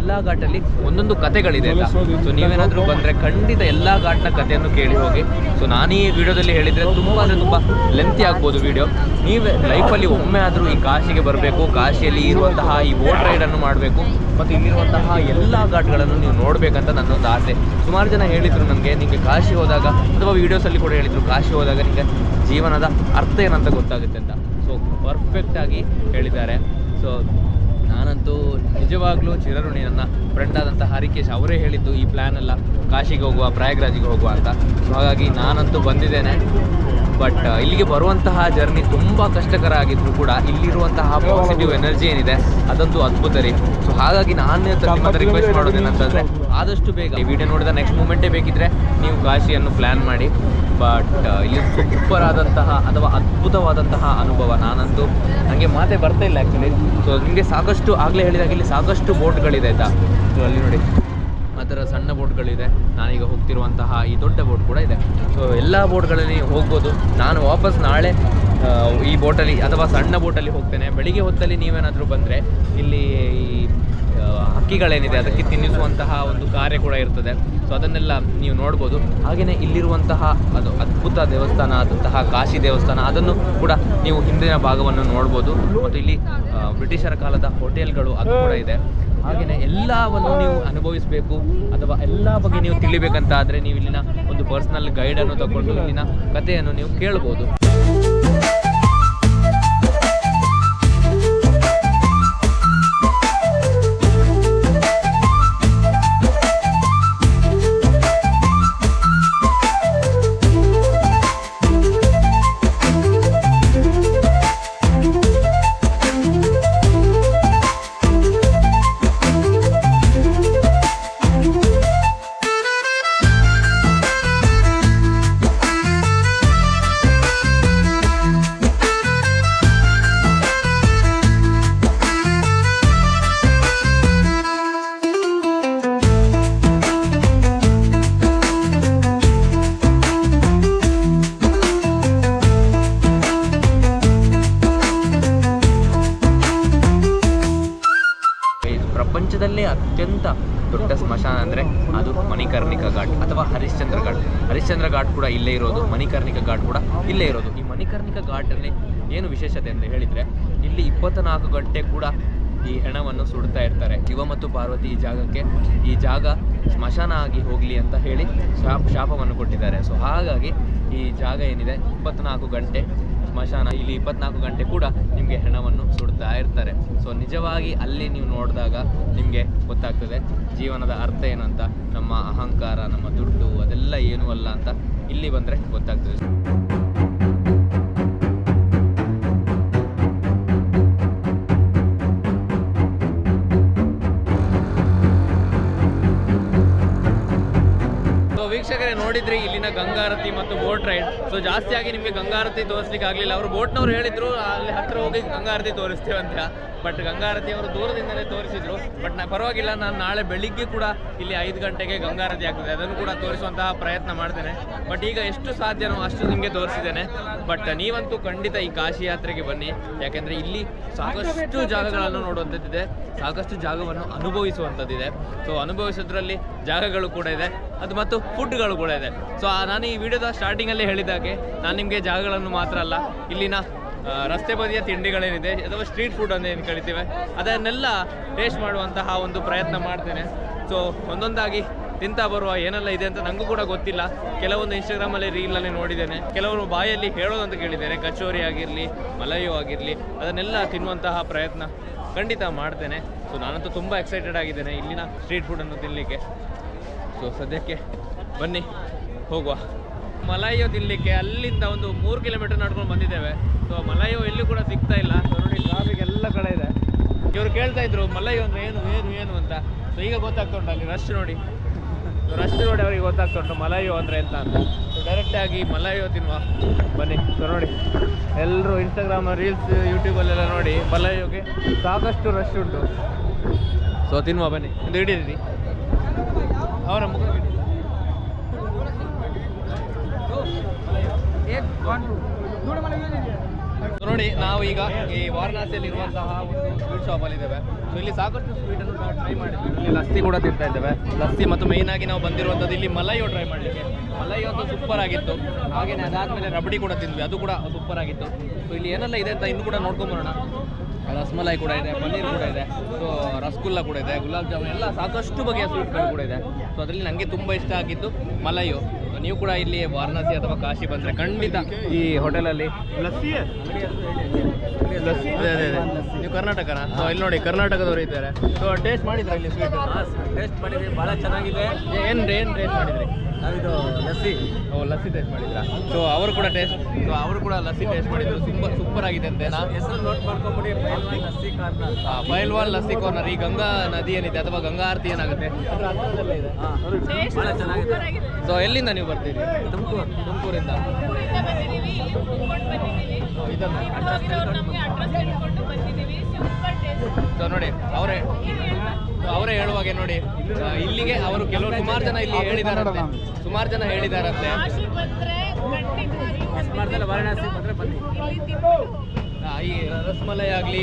ಎಲ್ಲಾ ಘಾಟಲ್ಲಿ ಒಂದೊಂದು ಕತೆಗಳಿದೆ ಅಲ್ಲ ಸೊ ನೀವೇನಾದರೂ ಬಂದ್ರೆ ಖಂಡಿತ ಎಲ್ಲಾ ಘಾಟ್ನ ಕಥೆಯನ್ನು ಕೇಳಿ ಹೋಗಿ. ಸೊ ನಾನು ಈ ವಿಡಿಯೋದಲ್ಲಿ ಹೇಳಿದ್ರೆ ತುಂಬಾ ಅಂದ್ರೆ ತುಂಬಾ ಲೆಂತಿ ಆಗ್ಬೋದು ವಿಡಿಯೋ ನೀವೇ ಲೈಫಲ್ಲಿ ಒಮ್ಮೆ ಆದರೂ ಈ ಕಾಶಿಗೆ ಬರಬೇಕು ಕಾಶಿಯಲ್ಲಿ ಇರುವಂತಹ ಈ ಬೋಟ್ ರೈಡನ್ನು ಮಾಡಬೇಕು ಮತ್ತು ಇಲ್ಲಿರುವಂತಹ ಎಲ್ಲ ಘಾಟ್ಗಳನ್ನು ನೀವು ನೋಡಬೇಕಂತ ನನ್ನೊಂದು ಆಸೆ. ಸುಮಾರು ಜನ ಹೇಳಿದರು ನನಗೆ ನಿಮಗೆ ಕಾಶಿ ಹೋದಾಗ ಅಥವಾ ವೀಡಿಯೋಸಲ್ಲಿ ಕೂಡ ಹೇಳಿದರು ಕಾಶಿ ಹೋದಾಗ ನಿಮಗೆ ಜೀವನದ ಅರ್ಥ ಏನಂತ ಗೊತ್ತಾಗುತ್ತೆ ಅಂತ. ಸೊ ಪರ್ಫೆಕ್ಟಾಗಿ ಹೇಳಿದ್ದಾರೆ. ಸೊ ನಾನಂತೂ ನಿಜವಾಗ್ಲೂ ಚಿರಋಣಿ ನನ್ನ ಫ್ರೆಂಡ್ ಆದಂತಹ ಹರಿಕೇಶ್ ಅವರೇ ಹೇಳಿದ್ದು ಈ ಪ್ಲ್ಯಾನ್ ಎಲ್ಲ ಕಾಶಿಗೆ ಹೋಗುವ ಪ್ರಯಾಗ್ರಾಜಿಗೆ ಹೋಗುವ ಅಂತ. ಸೊ ಹಾಗಾಗಿ ನಾನಂತೂ ಬಂದಿದ್ದೇನೆ. ಬಟ್ ಇಲ್ಲಿಗೆ ಬರುವಂತಹ ಜರ್ನಿ ತುಂಬ ಕಷ್ಟಕರ ಆಗಿದ್ರು ಕೂಡ ಇಲ್ಲಿರುವಂತಹ ಪಾಸಿಟಿವ್ ಎನರ್ಜಿ ಏನಿದೆ ಅದಂತೂ ಅದ್ಭುತ ರೀ ಸೊ ಹಾಗಾಗಿ ನಾನು ಹತ್ರ ರಿಕ್ವೆಸ್ಟ್ ಮಾಡೋದೇನಂತಂದರೆ ಆದಷ್ಟು ಬೇಗ. ಈ ವಿಡಿಯೋ ನೋಡಿದ ನೆಕ್ಸ್ಟ್ ಮೂಮೆಂಟೇ ಬೇಕಿದ್ರೆ ನೀವು ಕಾಶಿಯನ್ನು ಪ್ಲ್ಯಾನ್ ಮಾಡಿ. ಬಟ್ ಇಲ್ಲಿ ಸೂಪರ್ ಆದಂತಹ ಅಥವಾ ಅದ್ಭುತವಾದಂತಹ ಅನುಭವ ನಾನಂತೂ ನನಗೆ ಮಾತೇ ಬರ್ತಾ ಇಲ್ಲ ಆ್ಯಕ್ಚುಲಿ ಸೊ ನಿಮಗೆ ಸಾಕಷ್ಟು ಆಗಲೇ ಹೇಳಿದಾಗ ಇಲ್ಲಿ ಸಾಕಷ್ಟು ಬೋಟ್ಗಳಿದೆ ಆಯಿತಾ? ಸೊ ಅಲ್ಲಿ ನೋಡಿ. ಆ ಥರ ಸಣ್ಣ ಬೋಟ್ಗಳಿದೆ. ನಾನೀಗ ಹೋಗ್ತಿರುವಂತಹ ಈ ದೊಡ್ಡ ಬೋಟ್ ಕೂಡ ಇದೆ. ಸೊ ಎಲ್ಲ ಬೋಟ್ಗಳಲ್ಲಿ ಹೋಗ್ಬೋದು. ನಾನು ವಾಪಸ್ ನಾಳೆ ಈ ಬೋಟಲ್ಲಿ ಅಥವಾ ಸಣ್ಣ ಬೋಟಲ್ಲಿ ಹೋಗ್ತೇನೆ. ಬೆಳಿಗ್ಗೆ ಹೊತ್ತಲ್ಲಿ ನೀವೇನಾದರೂ ಬಂದರೆ ಇಲ್ಲಿ ಈ ಹಕ್ಕಿಗಳೇನಿದೆ ಅದಕ್ಕೆ ತಿನ್ನಿಸುವಂತಹ ಒಂದು ಕಾರ್ಯ ಕೂಡ ಇರ್ತದೆ. ಸೊ ಅದನ್ನೆಲ್ಲ ನೀವು ನೋಡ್ಬೋದು. ಹಾಗೆಯೇ ಇಲ್ಲಿರುವಂತಹ ಅದು ಅದ್ಭುತ ದೇವಸ್ಥಾನ, ಆದಂತಹ ಕಾಶಿ ದೇವಸ್ಥಾನ, ಅದನ್ನು ಕೂಡ ನೀವು ಹಿಂದಿನ ಭಾಗವನ್ನು ನೋಡ್ಬೋದು. ಮತ್ತು ಇಲ್ಲಿ ಬ್ರಿಟಿಷರ ಕಾಲದ ಹೋಟೆಲ್ಗಳು ಅದು ಕೂಡ ಇದೆ. ಹಾಗೆಯೇ ಎಲ್ಲವನ್ನು ನೀವು ಅನುಭವಿಸಬೇಕು ಅಥವಾ ಎಲ್ಲ ಬಗ್ಗೆ ನೀವು ತಿಳಿಬೇಕಂತ ಆದರೆ ನೀವು ಇಲ್ಲಿನ ಒಂದು ಪರ್ಸನಲ್ ಗೈಡನ್ನು ತಗೊಂಡು ಇಲ್ಲಿನ ಕಥೆಯನ್ನು ನೀವು ಕೇಳ್ಬೋದು. ಪ್ರಪಂಚದಲ್ಲೇ ಅತ್ಯಂತ ದೊಡ್ಡ ಸ್ಮಶಾನ ಅಂದರೆ ಅದು ಮಣಿಕರ್ಣಿಕ ಘಾಟ್ ಅಥವಾ ಹರಿಶ್ಚಂದ್ರ ಘಾಟ್. ಹರಿಶ್ಚಂದ್ರ ಘಾಟ್ ಕೂಡ ಇಲ್ಲೇ ಇರೋದು ಮಣಿಕರ್ಣಿಕ ಘಾಟ್ ಕೂಡ ಇಲ್ಲೇ ಇರೋದು. ಈ ಮಣಿಕರ್ಣಿಕ ಘಾಟಲ್ಲಿ ಏನು ವಿಶೇಷತೆ ಅಂತ ಹೇಳಿದರೆ ಇಲ್ಲಿ ಇಪ್ಪತ್ತನಾಲ್ಕು ಗಂಟೆ ಕೂಡ ಈ ಹೆಣವನ್ನು ಸುಡ್ತಾ ಇರ್ತಾರೆ. ಶಿವ ಮತ್ತು ಪಾರ್ವತಿ ಈ ಜಾಗಕ್ಕೆ. ಈ ಜಾಗ ಸ್ಮಶಾನ ಆಗಿ ಹೋಗಲಿ ಅಂತ ಹೇಳಿ ಶಾಪ ಶಾಪವನ್ನು ಕೊಟ್ಟಿದ್ದಾರೆ. ಸೊ ಹಾಗಾಗಿ ಈ ಜಾಗ ಏನಿದೆ ಇಪ್ಪತ್ನಾಲ್ಕು ಗಂಟೆ ಸ್ಮಶಾನ. ಇಲ್ಲಿ ಇಪ್ಪತ್ನಾಲ್ಕು ಗಂಟೆ ಕೂಡ ನಿಮಗೆ ಹೆಣವನ್ನು ಸುಡ್ತಾ ಇರ್ತಾರೆ. ಸೊ ನಿಜವಾಗಿ ಅಲ್ಲಿ ನೀವು ನೋಡಿದಾಗ ನಿಮಗೆ ಗೊತ್ತಾಗ್ತದೆ ಜೀವನದ ಅರ್ಥ ಏನಂತ ನಮ್ಮ ಅಹಂಕಾರ, ನಮ್ಮ ದುಡ್ಡು ಅದೆಲ್ಲ ಏನೂ ಅಲ್ಲ ಅಂತ ಇಲ್ಲಿ ಬಂದರೆ ಗೊತ್ತಾಗ್ತದೆ. ಇಲ್ಲಿನ ಗಂಗಾರತಿ ಮತ್ತು ಬೋಟ್ ರೈಡ್ ಸೊ ಜಾಸ್ತಿಯಾಗಿ ನಿಮಗೆ ಗಂಗಾರತಿ ತೋರಿಸ್ಲಿಕ್ಕೆ ಆಗಲಿಲ್ಲ ಅವರು ಬೋಟ್ನವ್ರು ಹೇಳಿದ್ರು, ಅಲ್ಲಿ ಹತ್ರ ಹೋಗಿ ಗಂಗಾರತಿ ತೋರಿಸ್ತೇವೆ ಅಂತ ಬಟ್ ಗಂಗಾರತಿ ಅವರು ದೂರದಿಂದಲೇ ತೋರಿಸಿದ್ರು. ಬಟ್ ನಾ ಪರವಾಗಿಲ್ಲ, ನಾನು ನಾಳೆ ಬೆಳಿಗ್ಗೆ ಕೂಡ ಇಲ್ಲಿ ಐದು ಗಂಟೆಗೆ ಗಂಗಾರತಿ ಆಗ್ತದೆ. ಅದನ್ನು ಕೂಡ ತೋರಿಸುವಂತಹ ಪ್ರಯತ್ನ ಮಾಡ್ತೇನೆ. ಬಟ್ ಈಗ ಎಷ್ಟು ಸಾಧ್ಯನೋ ಅಷ್ಟು ನಿಮಗೆ ತೋರಿಸಿದ್ದೇನೆ. ಬಟ್ ನೀವಂತೂ ಖಂಡಿತ ಈ ಕಾಶಿ ಯಾತ್ರೆಗೆ ಬನ್ನಿ. ಯಾಕೆಂದರೆ ಇಲ್ಲಿ ಸಾಕಷ್ಟು ಜಾಗಗಳನ್ನು ನೋಡುವಂಥದ್ದಿದೆ. ಸಾಕಷ್ಟು ಜಾಗವನ್ನು ಅನುಭವಿಸುವಂಥದ್ದಿದೆ. ಸೊ ಅನುಭವಿಸೋದ್ರಲ್ಲಿ ಜಾಗಗಳು ಕೂಡ ಇದೆ. ಅದು ಮತ್ತು ಫುಡ್ಗಳು ಕೂಡ ಇದೆ. ಸೊ ನಾನು ಈ ವಿಡಿಯೋದ ಸ್ಟಾರ್ಟಿಂಗಲ್ಲಿ ಹೇಳಿದಾಗೆ, ನಾನು ನಿಮಗೆ ಜಾಗಗಳನ್ನು ಮಾತ್ರ ಅಲ್ಲ, ಇಲ್ಲಿನ ರಸ್ತೆ ಬದಿಯ ತಿಂಡಿಗಳೇನಿದೆ, ಅಥವಾ ಸ್ಟ್ರೀಟ್ ಫುಡ್ ಅಂತ ಏನು ಕರಿತೀವಿ, ಅದನ್ನೆಲ್ಲ ಟೇಸ್ಟ್ ಮಾಡುವಂತಹ ಒಂದು ಪ್ರಯತ್ನ ಮಾಡ್ತೇನೆ. ಸೊ ಒಂದೊಂದಾಗಿ ತಿಂತಾ ಬರುವ, ಏನೆಲ್ಲ ಇದೆ ಅಂತ ನನಗೂ ಕೂಡ ಗೊತ್ತಿಲ್ಲ. ಕೆಲವೊಂದು ಇನ್ಸ್ಟಾಗ್ರಾಮಲ್ಲಿ ರೀಲಲ್ಲಿ ನೋಡಿದ್ದೇನೆ. ಕೆಲವರು ಬಾಯಲ್ಲಿ ಹೇಳೋದಂತ ಕೇಳಿದ್ದೇನೆ. ಕಚೋರಿ ಆಗಿರಲಿ, ಮಲಯೋ ಆಗಿರಲಿ, ಅದನ್ನೆಲ್ಲ ತಿನ್ನುವಂತಹ ಪ್ರಯತ್ನ ಖಂಡಿತ ಮಾಡ್ತೇನೆ. ಸೊ ನಾನಂತೂ ತುಂಬ ಎಕ್ಸೈಟೆಡ್ ಆಗಿದ್ದೇನೆ ಇಲ್ಲಿನ ಸ್ಟ್ರೀಟ್ ಫುಡನ್ನು ತಿನ್ನಲಿಕ್ಕೆ ಸೊ ಸದ್ಯಕ್ಕೆ ಬನ್ನಿ, ಹೋಗುವ. ಮಲಾಯೋ ತಿನ್ನಲಿಕ್ಕೆ ಅಲ್ಲಿಂದ ಒಂದು ಮೂರು ಕಿಲೋಮೀಟರ್ ನಡ್ಕೊಂಡು ಬಂದಿದ್ದೇವೆ. ಸೊ ಮಲಾಯೋ ಎಲ್ಲೂ ಕೂಡ ಸಿಗ್ತಾ ಇಲ್ಲ. ನೋಡಿ ಟ್ರಾಫಿಕ್ ಎಲ್ಲ ಕಡೆ ಇದೆ. ಇವರು ಕೇಳ್ತಾ ಇದ್ರು, ಮಲಾಯೋ ಅಂದ್ರೆ ಏನು ಏನು ಏನು ಅಂತ. ಸೊ ಈಗ ಗೊತ್ತಾಗ್ತಾ ಉಂಟು ಅಲ್ಲಿ ರಶ್ ನೋಡಿ. ರಶ್ ನೋಡಿ ಅವರಿಗೆ ಗೊತ್ತಾಗ್ತಾ ಉಂಟು ಮಲಾಯೋ ಅಂದರೆ ಎಂತ ಅಂತ. ಡೈರೆಕ್ಟಾಗಿ ಡೈರೆಕ್ಟ್ ಆಗಿ ಮಲಾಯೋ ತಿನ್ನುವ. ಬನ್ನಿ ಸೊ ನೋಡಿ. ಎಲ್ಲರೂ ಇನ್ಸ್ಟಾಗ್ರಾಮ್ ರೀಲ್ಸ್ ಯೂಟ್ಯೂಬಲ್ಲೆಲ್ಲ ನೋಡಿ ಮಲಾಯೋಗೆ ಸಾಕಷ್ಟು ರಶ್ ಉಂಟು. ಸೊ ತಿನ್ನುವ ಬನ್ನಿ. ಒಂದು ಹಿಡೀರಿ ಅವರ ಮುಖ ನೋಡಿ ನಾವು ಈಗ ಈ ವಾರಣಾಸಿಯಲ್ಲಿರುವಂತಹ ಒಂದು ಸ್ವೀಟ್ ಶಾಪಲ್ಲಿ ಇದ್ದೇವೆ ಸೊ ಇಲ್ಲಿ ಸಾಕಷ್ಟು ಸ್ವೀಟ್ ಅನ್ನು ನಾವು ಟ್ರೈ ಮಾಡಿದ್ವಿ. ಇಲ್ಲಿ ಲಸ್ಸಿ ಕೂಡ ತಿಂತಾ ಇದ್ದೇವೆ. ಲಸ್ಸಿ ಮತ್ತು ಮೇಯ್ನ್ ಆಗಿ ನಾವು ಬಂದಿರುವಂಥದ್ದು ಇಲ್ಲಿ ಮಲೈಯೋ ಟ್ರೈ ಮಾಡಲಿಕ್ಕೆ. ಮಲೈಯೋ ಅಂತ ಸೂಪರ್ ಆಗಿತ್ತು. ಹಾಗೆಯೇ ಅದಾದ್ಮೇಲೆ ರಬಡಿ ಕೂಡ ತಿಂದ್ವಿ. ಅದು ಕೂಡ ಸೂಪರ್ ಆಗಿತ್ತು. ಸೊ ಇಲ್ಲಿ ಏನೆಲ್ಲ ಇದೆ ಅಂತ ಇನ್ನು ಕೂಡ ನೋಡ್ಕೊಂಬರೋಣ ರಸ್ಮಲೈ ಕೂಡ ಇದೆ, ಪನ್ನೀರ್ ಕೂಡ ಇದೆ. ಸೊ ರಸಗುಲ್ಲ ಕೂಡ ಇದೆ, ಗುಲಾಬ್ ಜಾಮೂನ್, ಎಲ್ಲ ಸಾಕಷ್ಟು ಬಗೆಯ ಸ್ವೀಟ್ಗಳು ಕೂಡ ಇದೆ. ಸೊ ಅದರಲ್ಲಿ ನನಗೆ ತುಂಬ ಇಷ್ಟ ಆಗಿದ್ದು ಮಲೈಯು. ನೀವು ಕೂಡ ಇಲ್ಲಿ ವಾರಣಾಸಿ ಅಥವಾ ಕಾಶಿ ಬಂದರೆ ಖಂಡಿತ ಈ ಹೋಟೆಲಲ್ಲಿ. ಲಸ್ಸಿ ಲಸ್ಸಿ ಅದೇ ಅದೇ. ನೀವು ಕರ್ನಾಟಕನ? ಸೊ ಇಲ್ಲಿ ನೋಡಿ ಕರ್ನಾಟಕದವರು ಇದ್ದಾರೆ. ಸೊ ಟೇಸ್ಟ್ ಮಾಡಿದ್ರೆ ಇಲ್ಲಿ ಸ್ವೀಟ್ ಟೇಸ್ಟ್ ಮಾಡಿದ್ವಿ. ಭಾಳ ಚೆನ್ನಾಗಿದೆ. ಏನು ಏನು ಟೇಸ್ಟ್ ಮಾಡಿದ್ರಿ? ಇದು ಲಸ್ಸಿ. ಓ ಲಸ್ಸಿ ಟೇಸ್ಟ್ ಮಾಡಿದ್ರಾ? ಸೊ ಅವರು ಕೂಡ ಟೇಸ್ಟ್ ಸೊ ಅವರು ಕೂಡ ಲಸ್ಸಿ ಟೇಸ್ಟ್ ಮಾಡಿದ್ರು. ತುಂಬ ಸೂಪರ್ ಆಗಿದೆ ಅಂತ ನಾ ಹೆಸರು ನೋಟ್ ಮಾಡ್ಕೊಂಬಿಡಿ. ಪೈಲ್ವಾನ್ ಲಸ್ಸಿ ಕಾರ್ನರ್ ಪೈಲ್ವಾನ್ ಲಸ್ಸಿ ಕಾರ್ನರ್ ಈ ಗಂಗಾ ನದಿ ಏನಿದೆ ಅಥವಾ ಗಂಗಾ ಆರತಿ ಏನಾಗುತ್ತೆ? ಭಾಳ ಚೆನ್ನಾಗಿದೆ. ಸೊ ಎಲ್ಲಿಂದ ನೀವು ಬರ್ತೀರಿ? ತುಮಕೂರು ತುಮಕೂರಿಂದ? ಸೊ ನೋಡಿ ಅವರೇ ಅವರೇ ಹೇಳುವಾಗೆ ನೋಡಿ. ಇಲ್ಲಿಗೆ ಅವರು ಕೆಲವರು ಸುಮಾರು ಜನ ಇಲ್ಲಿ ಹೇಳಿದಾರಂತೆ. ಸುಮಾರು ಜನ ಹೇಳಿದಾರಂತೆ. ವಾರಣಾಸಿ ಬಂದ್ರೆ ಬನ್ನಿ. ಈ ರಸಮಲೈ ಆಗಲಿ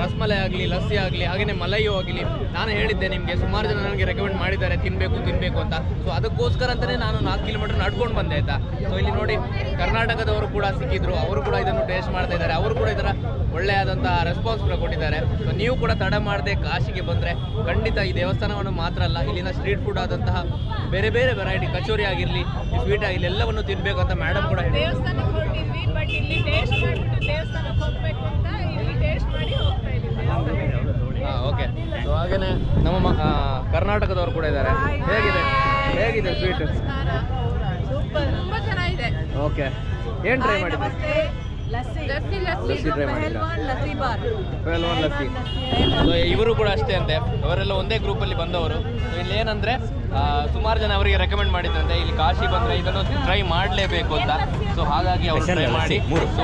ರಸಮಲೈ ಆಗಲಿ, ಲಸ್ಸಿ ಆಗಲಿ ಹಾಗೆಯೇ ಮಲೈಯು ಆಗಲಿ, ನಾನು ಹೇಳಿದ್ದೆ ನಿಮಗೆ, ಸುಮಾರು ಜನ ನನಗೆ ರೆಕಮೆಂಡ್ ಮಾಡಿದ್ದಾರೆ ತಿನ್ನಬೇಕು ತಿನ್ನಬೇಕು ಅಂತ. ಸೊ ಅದಕ್ಕೋಸ್ಕರ ಅಂತಲೇ ನಾನು ನಾಲ್ಕು ಕಿಲೋಮೀಟರ್ ನಡ್ಕೊಂಡು ಬಂದೆ ಆಯ್ತಾ? ಸೊ ಇಲ್ಲಿ ನೋಡಿ, ಕರ್ನಾಟಕದವರು ಕೂಡ ಸಿಕ್ಕಿದ್ರು, ಅವರು ಕೂಡ ಇದನ್ನು ಟೇಸ್ಟ್ ಮಾಡ್ತಾ ಇದ್ದಾರೆ, ಅವರು ಕೂಡ ಇದರ ಒಳ್ಳೆಯದಾದಂತಹ ರೆಸ್ಪಾನ್ಸ್ ಕೂಡ ಕೊಟ್ಟಿದ್ದಾರೆ. ಸೊ ನೀವು ಕೂಡ ತಡ ಮಾಡದೆ ಕಾಶಿಗೆ ಬಂದರೆ ಖಂಡಿತ ಈ ದೇವಸ್ಥಾನವನ್ನು ಮಾತ್ರ ಅಲ್ಲ ಇಲ್ಲಿನ ಸ್ಟ್ರೀಟ್ ಫುಡ್ ಆದಂತಹ ಬೇರೆ ಬೇರೆ ವೆರೈಟಿ ಕಚೋರಿ ಆಗಿರಲಿ ಸ್ವೀಟ್ ಆಗಿರಲಿ ಎಲ್ಲವನ್ನು ತಿನ್ನಬೇಕು ಅಂತ ಮೇಡಮ್ ಕೂಡ ಓಕೆ ಸೊ ಹಾಗೇನೆ ನಮ್ಮ ಕರ್ನಾಟಕದವರು ಕೂಡ ಇದ್ದಾರೆ. ಹೇಗಿದೆ? ಹೇಗಿದೆ ಸ್ವೀಟ್ ಓಕೆ ಏನು ಟ್ರೈ ಮಾಡಿದ್ರಿ? ಪೆಹಲ್ವಾನ್ ಲಸ್ಸಿ ಸೊ ಇವರು ಕೂಡ ಅಷ್ಟೇ ಅಂತೆ. ಅವರೆಲ್ಲ ಒಂದೇ ಗ್ರೂಪಲ್ಲಿ ಬಂದವರು. ಸೊ ಇಲ್ಲಿ ಏನಂದ್ರೆ ಸುಮಾರು ಜನ ಅವರಿಗೆ ರೆಕಮೆಂಡ್ ಮಾಡಿದ್ರಂತೆ ಇಲ್ಲಿ ಕಾಶಿ ಬಂದರೆ ಇದನ್ನು ಟ್ರೈ ಮಾಡಲೇಬೇಕು ಅಂತ. ಸೊ ಹಾಗಾಗಿ ಅವರು ಟ್ರೈ ಮಾಡಿ.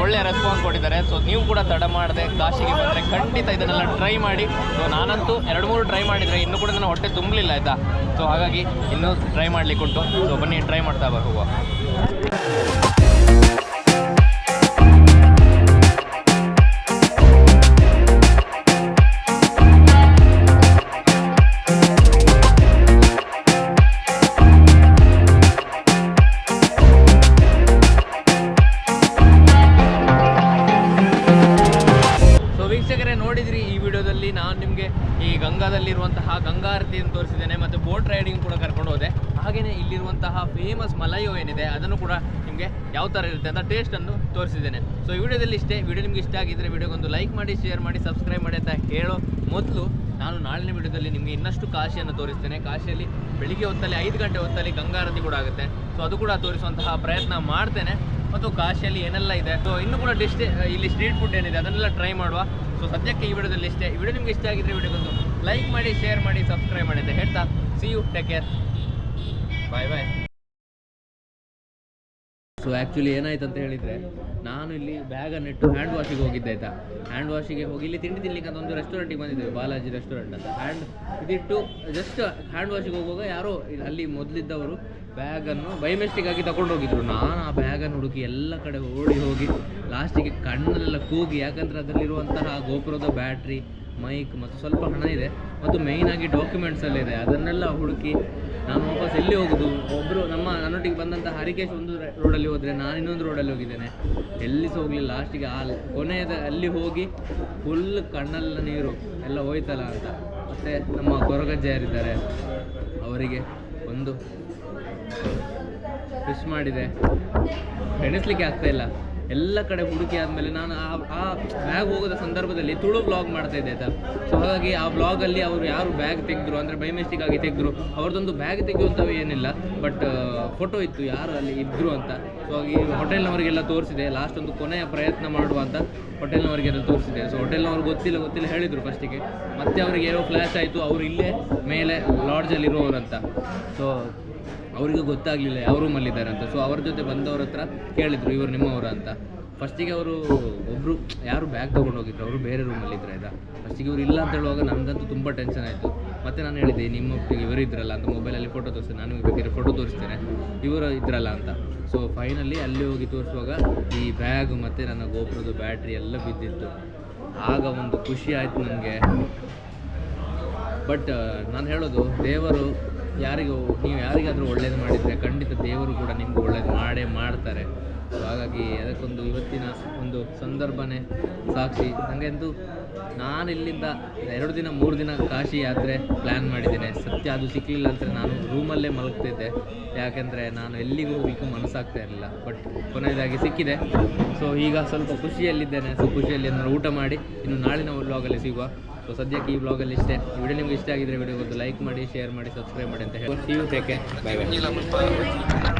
ಒಳ್ಳೆ ರೆಸ್ಪಾನ್ಸ್ ಕೊಟ್ಟಿದ್ದಾರೆ. ಸೊ ನೀವು ಕೂಡ ತಡ ಮಾಡದೆ ಕಾಶಿಗೆ ಬಂದರೆ ಖಂಡಿತ ಇದನ್ನೆಲ್ಲ ಟ್ರೈ ಮಾಡಿ. ಸೊ ನಾನಂತೂ ಎರಡು ಮೂರು ಟ್ರೈ ಮಾಡಿದರೆ ಇನ್ನು ಕೂಡ ನನ್ನ ಹೊಟ್ಟೆ ತುಂಬಲಿಲ್ಲ ಆಯ್ತಾ? ಸೊ ಹಾಗಾಗಿ ಇನ್ನೂ ಟ್ರೈ ಮಾಡ್ಲಿಕ್ಕೆ ಉಂಟು ಸೊ ಬನ್ನಿ ಟ್ರೈ ಮಾಡ್ತಾ ಬರುವ. ಟೇಸ್ಟನ್ನು ತೋರಿಸಿದ್ದೇನೆ. ಸೊ ಈ ವಿಡಿಯೋದಲ್ಲಿ ಇಷ್ಟೇ. ವಿಡಿಯೋ ನಿಮ್ಗೆ ಇಷ್ಟ ಆಗಿದ್ದರೆ ವಿಡಿಯೋಗೊಂದು ಲೈಕ್ ಮಾಡಿ ಶೇರ್ ಮಾಡಿ ಸಬ್ಸ್ಕ್ರೈಬ್ ಮಾಡಿ ಅಂತ ಹೇಳೋ ಮೊದಲು ನಾನು ನಾಳಿನ ವಿಡಿಯೋದಲ್ಲಿ ನಿಮಗೆ ಇನ್ನಷ್ಟು ಕಾಶಿಯನ್ನು ತೋರಿಸ್ತೇನೆ. ಕಾಶಿಯಲ್ಲಿ ಬೆಳಿಗ್ಗೆ ಹೊತ್ತಲ್ಲಿ ಐದು ಗಂಟೆ ಹೊತ್ತಲ್ಲಿ ಗಂಗಾರತಿ ಕೂಡ ಆಗುತ್ತೆ. ಸೊ ಅದು ಕೂಡ ತೋರಿಸುವಂತಹ ಪ್ರಯತ್ನ ಮಾಡ್ತೇನೆ. ಮತ್ತು ಕಾಶಿಯಲ್ಲಿ ಏನೆಲ್ಲ ಇದೆ? ಸೊ ಇನ್ನೂ ಕೂಡ ಡಿಸ್ಟೇ ಇಲ್ಲಿ ಸ್ಟ್ರೀಟ್ ಫುಡ್ ಏನಿದೆ, ಅದನ್ನೆಲ್ಲ ಟ್ರೈ ಮಾಡುವ. ಸೊ ಸದ್ಯಕ್ಕೆ ಈ ವಿಡಿಯೋದಲ್ಲಿ ಇಷ್ಟೇ. ವಿಡಿಯೋ ನಿಮ್ಗೆ ಇಷ್ಟ ಆಗಿದ್ರೆ ವಿಡಿಯೋಗೊಂದು ಲೈಕ್ ಮಾಡಿ ಶೇರ್ ಮಾಡಿ ಸಬ್ಸ್ಕ್ರೈಬ್ ಮಾಡಿ ಅಂತ ಹೇಳ್ತಾ. See you take care bye bye so actually ಏನಾಯ್ತು ಅಂತ ಹೇಳಿದರೆ, ನಾನು ಇಲ್ಲಿ ಬ್ಯಾಗನ್ನು ಇಟ್ಟು ಹ್ಯಾಂಡ್ ವಾಶಿಗೆ ಹೋಗಿದ್ದೆ ಆಯಿತಾ? ಹ್ಯಾಂಡ್ ವಾಶಿಗೆ ಹೋಗಿ ಇಲ್ಲಿ ತಿಂಡಿ ತಿನ್ನಲಿಕ್ಕೆ ಅಂತ ಒಂದು ರೆಸ್ಟೋರೆಂಟಿಗೆ ಬಂದಿದ್ದೆ ಬಾಲಾಜಿ ರೆಸ್ಟೋರೆಂಟ್ ಅಂತ. ಹ್ಯಾಂಡ್ ಇದಿಟ್ಟು ಜಸ್ಟ್ ಹ್ಯಾಂಡ್ ವಾಶಿಗೆ ಹೋಗುವಾಗ ಯಾರೋ ಅಲ್ಲಿ ಮೊದಲಿದ್ದವರು ಬ್ಯಾಗನ್ನು ಬೈ ಮಿಸ್ಟೇಕಾಗಿ ತಗೊಂಡು ಹೋಗಿದ್ರು. ನಾನು ಆ ಬ್ಯಾಗನ್ನು ಹುಡುಕಿ ಎಲ್ಲ ಕಡೆ ಓಡಿ ಹೋಗಿ ಲಾಸ್ಟಿಗೆ ಕಣ್ಣಲ್ಲೆಲ್ಲ ಕೂಗಿ, ಯಾಕಂದರೆ ಅದರಲ್ಲಿರುವಂತಹ ಗೋಪುರದ ಬ್ಯಾಟ್ರಿ ಮೈಕ್ ಮತ್ತು ಸ್ವಲ್ಪ ಹಣ ಇದೆ. ಮತ್ತು ಮೇಯ್ನಾಗಿ ಡಾಕ್ಯುಮೆಂಟ್ಸಲ್ಲಿದೆ ಅದನ್ನೆಲ್ಲ ಹುಡುಕಿ ನಾನು ವಾಪಸ್ ಎಲ್ಲಿ ಹೋಗುದು? ಒಬ್ಬರು ನಮ್ಮ ನನ್ನೊಟ್ಟಿಗೆ ಬಂದಂತ ಹರಿಕೇಶ್ ಒಂದು ರೋಡಲ್ಲಿ ಹೋದರೆ ನಾನು ಇನ್ನೊಂದು ರೋಡಲ್ಲಿ ಹೋಗಿದ್ದೇನೆ. ಎಲ್ಲಿ ಸಹ ಹೋಗಲಿಲ್ಲ ಲಾಸ್ಟಿಗೆ ಆ ಕೊನೆಯದ ಅಲ್ಲಿ ಹೋಗಿ ಫುಲ್ ಕಣ್ಣಲ್ಲ ನೀರು ಎಲ್ಲ ಹೋಯ್ತಲ್ಲ ಅಂತ. ಮತ್ತೆ ನಮ್ಮ ಕೊರಗಜ್ಜೆಯರಿದ್ದಾರೆ ಅವರಿಗೆ ಒಂದು ಫಿಶ್ ಮಾಡಿದೆ. ಎಣಿಸ್ಲಿಕ್ಕೆ ಇಲ್ಲ. ಎಲ್ಲ ಕಡೆ ಹುಡುಕಿ ಆದಮೇಲೆ ನಾನು ಆ ಆ ಬ್ಯಾಗ್ ಹೋಗೋದ ಸಂದರ್ಭದಲ್ಲಿ ತುಳು ಬ್ಲಾಗ್ ಮಾಡ್ತಾ ಇದ್ದೆ ಆಯ್ತಾ? ಸೊ ಹಾಗಾಗಿ ಆ ಬ್ಲಾಗಲ್ಲಿ ಅವರು ಯಾರು ಬ್ಯಾಗ್ ತೆಗೆದ್ರು, ಅಂದರೆ ಬೈ ಮಿಸ್ಟೇಕ್ ಆಗಿ ತೆಗೆದ್ರು, ಅವ್ರದ್ದೊಂದು ಬ್ಯಾಗ್ ತೆಗೆಯುವಂಥವು ಏನಿಲ್ಲ ಬಟ್ ಫೋಟೋ ಇತ್ತು ಯಾರು ಅಲ್ಲಿ ಇದ್ದರು ಅಂತ. ಸೊ ಹಾಗೆ ಹೋಟೆಲ್ನವರಿಗೆಲ್ಲ ತೋರಿಸಿದೆ ಲಾಸ್ಟ್ ಒಂದು ಕೊನೆಯ ಪ್ರಯತ್ನ ಮಾಡುವ ಅಂತ ಹೋಟೆಲ್ನವರಿಗೆಲ್ಲ ತೋರಿಸಿದೆ. ಸೊ ಹೋಟೆಲ್ನವ್ರಿಗೆ ಗೊತ್ತಿಲ್ಲ ಗೊತ್ತಿಲ್ಲ ಹೇಳಿದರು ಫಸ್ಟಿಗೆ ಮತ್ತೆ ಅವ್ರಿಗೆ ಏನೋ ಫ್ಲ್ಯಾಶ್ ಆಯಿತು, ಅವರು ಇಲ್ಲೇ ಮೇಲೆ ಲಾಡ್ಜಲ್ಲಿ ಇರೋರು ಅಂತ. ಸೊ ಅವರಿಗೂ ಗೊತ್ತಾಗಲಿಲ್ಲ ಯಾವ ರೂಮಲ್ಲಿದ್ದಾರೆ ಅಂತ. ಸೊ ಅವ್ರ ಜೊತೆ ಬಂದವ್ರ ಹತ್ರ ಕೇಳಿದ್ರು, ಇವರು ನಿಮ್ಮವರ ಅಂತ. ಫಸ್ಟಿಗೆ ಅವರು ಒಬ್ಬರು ಯಾರು ಬ್ಯಾಗ್ ತೊಗೊಂಡು ಹೋಗಿದ್ರು, ಅವರು ಬೇರೆ ರೂಮಲ್ಲಿ ಇದ್ರು, ಆಯ್ತಾ? ಫಸ್ಟಿಗೆ ಇವರು ಇಲ್ಲ ಅಂತ ಹೇಳುವಾಗ ನನಗಂತೂ ತುಂಬ ಟೆನ್ಷನ್ ಆಯಿತು. ಮತ್ತೆ ನಾನು ಹೇಳಿದೆ, ನಿಮ್ಮ ಇವರು ಇದ್ರಲ್ಲ ಅಂತ ಮೊಬೈಲಲ್ಲಿ ಫೋಟೋ ತೋರಿಸ್ತೇನೆ, ನಾನು ಬೇಕಾದ್ರೆ ಫೋಟೋ ತೋರಿಸ್ತೇನೆ. ಇವರು ಇದ್ರಲ್ಲ ಅಂತ. ಸೊ ಫೈನಲಿ ಅಲ್ಲಿ ಹೋಗಿ ತೋರಿಸುವಾಗ ಈ ಬ್ಯಾಗ್ ಮತ್ತು ನನ್ನ ಗೋಪುರದ ಬ್ಯಾಟ್ರಿ ಎಲ್ಲ ಬಿದ್ದಿತ್ತು. ಆಗ ಒಂದು ಖುಷಿ ಆಯಿತು ನನಗೆ. ಬಟ್ ನಾನು ಹೇಳೋದು, ದೇವರು ಯಾರಿಗೂ, ನೀವು ಯಾರಿಗಾದರೂ ಒಳ್ಳೇದು ಮಾಡಿದರೆ ಖಂಡಿತ ದೇವರು ಕೂಡ ನಿಮಗೂ ಒಳ್ಳೇದು ಮಾಡೇ ಮಾಡ್ತಾರೆ. ಸೊ ಹಾಗಾಗಿ ಅದಕ್ಕೊಂದು ಇವತ್ತಿನ ಒಂದು ಸಂದರ್ಭನೇ ಸಾಕ್ಷಿ. ನನಗಂತೂ ನಾನು ಇಲ್ಲಿಂದ ಎರಡು ದಿನ, ಮೂರು ದಿನ ಕಾಶಿ ಯಾತ್ರೆ ಪ್ಲ್ಯಾನ್ ಮಾಡಿದ್ದೇನೆ. ಸತ್ಯ, ಅದು ಸಿಕ್ಕಲಿಲ್ಲ ಅಂದರೆ ನಾನು ರೂಮಲ್ಲೇ ಮಲಗ್ತಿದ್ದೆ. ಯಾಕೆಂದರೆ ನಾನು ಎಲ್ಲಿಗೂ ಹೋಗ್ಲಿಕ್ಕೂ ಮನಸ್ಸಾಗ್ತಾ ಇರಲಿಲ್ಲ. ಬಟ್ ಕೊನೆಯದಾಗಿ ಸಿಕ್ಕಿದೆ. ಸೊ ಈಗ ಸ್ವಲ್ಪ ಖುಷಿಯಲ್ಲಿದ್ದೇನೆ. ಸೊ ಖುಷಿಯಲ್ಲಿ ನಾನು ಊಟ ಮಾಡಿ, ಇನ್ನು ನಾಳಿನ ವ್ಲಾಗಲ್ಲಿ ಸಿಗುವ. ಸೊ ಸದ್ಯಕ್ಕೆ ಈ ವ್ಲಾಗಲ್ಲಿ ಇಷ್ಟೇ. ವಿಡಿಯೋ ನಿಮ್ಗೆ ಇಷ್ಟ ಆಗಿದ್ರೆ ವಿಡಿಯೋ ಲೈಕ್ ಮಾಡಿ ಶೇರ್ ಮಾಡಿ ಸಬ್ಸ್ಕ್ರೈಬ್ ಮಾಡಿ ಅಂತ ಹೇಳಿ. You take bye bye